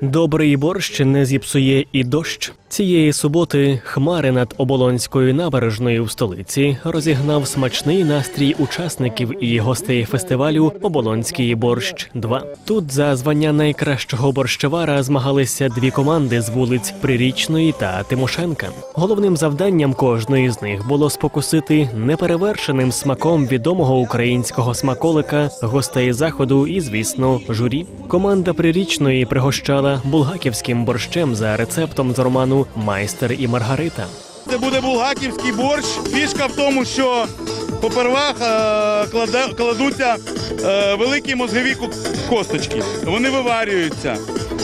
Добрий борщ не зіпсує і дощ. Цієї суботи хмари над оболонською набережною в столиці розігнав смачний настрій учасників і гостей фестивалю Оболонський борщ 2 Тут за звання найкращого борщевара змагалися дві команди з вулиць Прирічної та Тимошенка. Головним завданням кожної з них було спокусити неперевершеним смаком відомого українського смаколика гостей заходу і, звісно, журі. Команда Прирічної пригощала булгаківським борщем за рецептом з роману Майстер і Маргарита. Це буде булгаківський борщ. Фішка в тому, що попервах е, кладе- кладуться е, великі мозгові ку- косточки. Вони виварюються.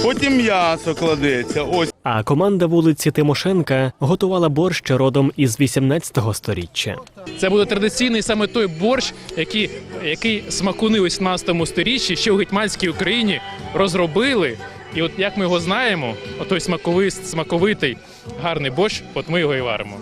Потім м'ясо кладеться. Ось. А команда вулиці Тимошенка готувала борщ родом із 18-го сторіччя. Це буде традиційний саме той борщ, який, який смакуни у 18 сторіччі ще в гетьманській Україні розробили. І от як ми його знаємо, отой смаковий, смаковитий гарний борщ, от ми його і варимо.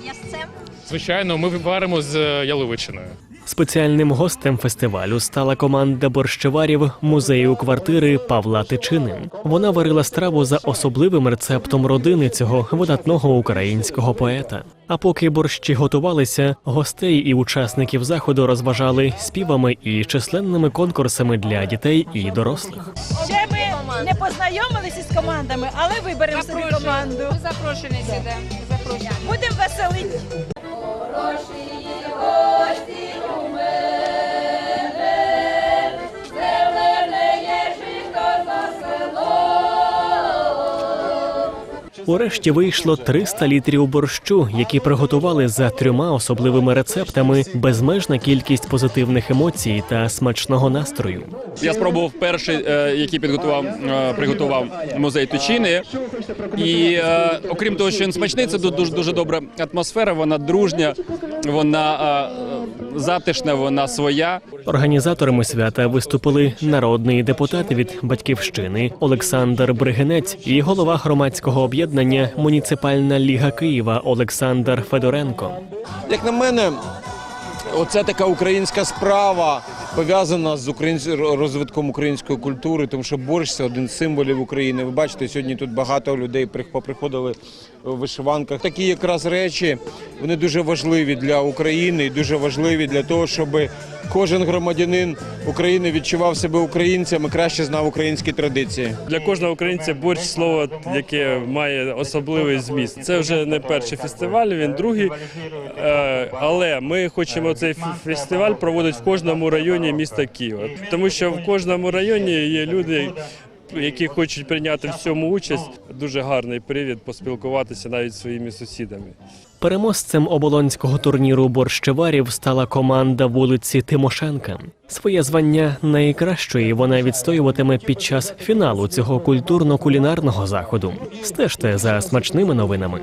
Звичайно, ми варимо з е, яловичиною. Спеціальним гостем фестивалю стала команда борщеварів музею квартири Павла Тичини. Вона варила страву за особливим рецептом родини цього видатного українського поета. А поки борщі готувалися, гостей і учасників заходу розважали співами і численними конкурсами для дітей і дорослих. Не познайомилися з командами, але виберемо собі команду. Запрошені сюди. Запрошений. Будемо веселити. Урешті вийшло 300 літрів борщу, які приготували за трьома особливими рецептами, безмежна кількість позитивних емоцій та смачного настрою. Я спробував перший, е, який підготував, е, приготував музей Тучини. І е, окрім того, що він смачний, це дуже дуже добра атмосфера. Вона дружня, вона затишна, вона своя. Організаторами свята виступили народний депутат від батьківщини Олександр Бригенець і голова громадського об'єднання Муніципальна ліга Києва Олександр Федоренко. Як на мене, оце така українська справа пов'язана з розвитком української культури, тому що борщ це один з символів України. Ви бачите, сьогодні тут багато людей прих- поприходили в вишиванках. Такі якраз речі вони дуже важливі для України і дуже важливі для того, щоб кожен громадянин України відчував себе українцем і краще знав українські традиції. Для кожного українця борщ слово, яке має особливий зміст. Це вже не перший фестиваль, він другий. Е, Але ми хочемо цей фестиваль проводити в кожному районі міста Києва, тому що в кожному районі є люди. Які хочуть прийняти в цьому участь, дуже гарний привід поспілкуватися навіть своїми сусідами. Переможцем оболонського турніру борщеварів стала команда вулиці Тимошенка. Своє звання найкращої вона відстоюватиме під час фіналу цього культурно-кулінарного заходу. Стежте за смачними новинами.